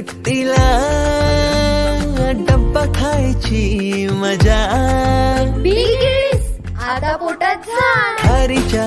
सुट्टीला डब्बा खायची मजा. आता पोटात झाड. खारीच्या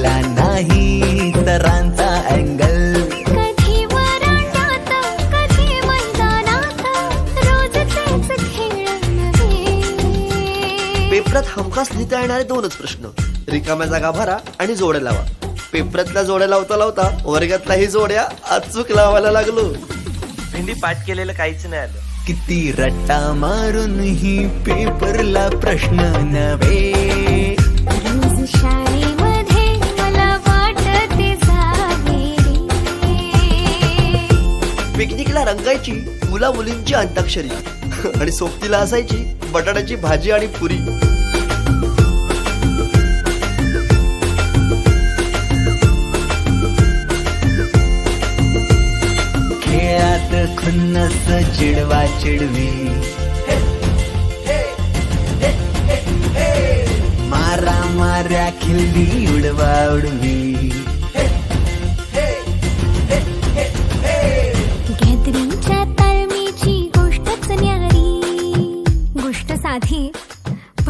चुकला नाही सरांचा अँगल. कधी कधी मैदानात रोज तेच खेळ नव्हे पेपरात हमखास लिहिता येणारे दोनच प्रश्न. रिकाम्या जागा भरा आणि जोड्या लावा. पेपरातल्या जोड्या लावता लावता वर्गातल्याही जोड्या अचूक लावायला लागलो. भेंडी पाठ केलेलं काहीच नाही आलं. किती रट्टा मारून ही पेपरला प्रश्न नव्हे. पिकनिकला रंगायची मुला मुलींची अंताक्षरी. आणि सोबतीला असायची बटाट्याची भाजी आणि पुरी. खेळात खुन्नस चिडवा चिडवी. मारा माऱ्या खिल्ली उडवा उडवी.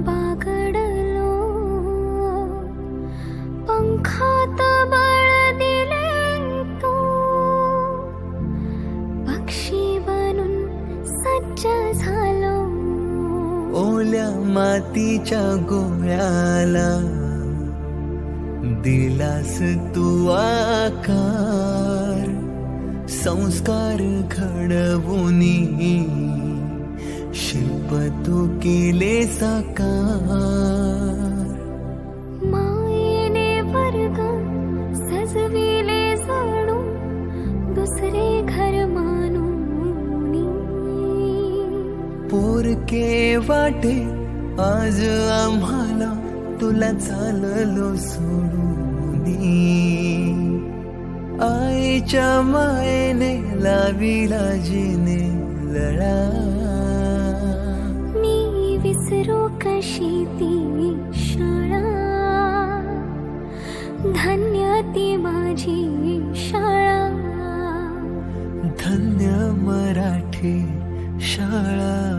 बागडलो पंखात बळ दिले तो. पक्षी बनून सज्ज झालो. ओल्या मातीच्या गोळ्याला दिलास तू आकार. संस्कार घडवून स्वप्न तू केले साकार. मायेने वर्ग सजविले जणू दुसरे घर मानूनी पोरके वाटे आज आम्हाला तुला चाललो सोडून आईच्या मायेने लाविला जिने लळा. नजरो कशी ती शाळा? धन्य ती माझी शाळा. धन्य मराठी शाळा.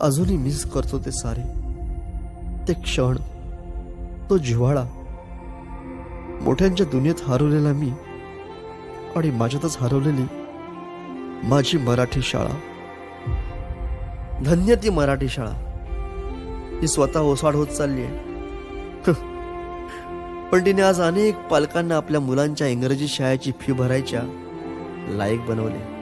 अजूनही मिस करतो ते सारे. ते क्षण तो जिव्हाळा. मोठ्यांच्या दुनियेत हरवलेला मी आणि माझ्यातच हरवलेली माझी मराठी शाळा. धन्य ती मराठी शाळा. ती स्वतः ओसाड होत चालली आहे. पण तिने आज अनेक पालकांना आपल्या मुलांच्या इंग्रजी शाळेची फी भरायच्या लायक बनवले.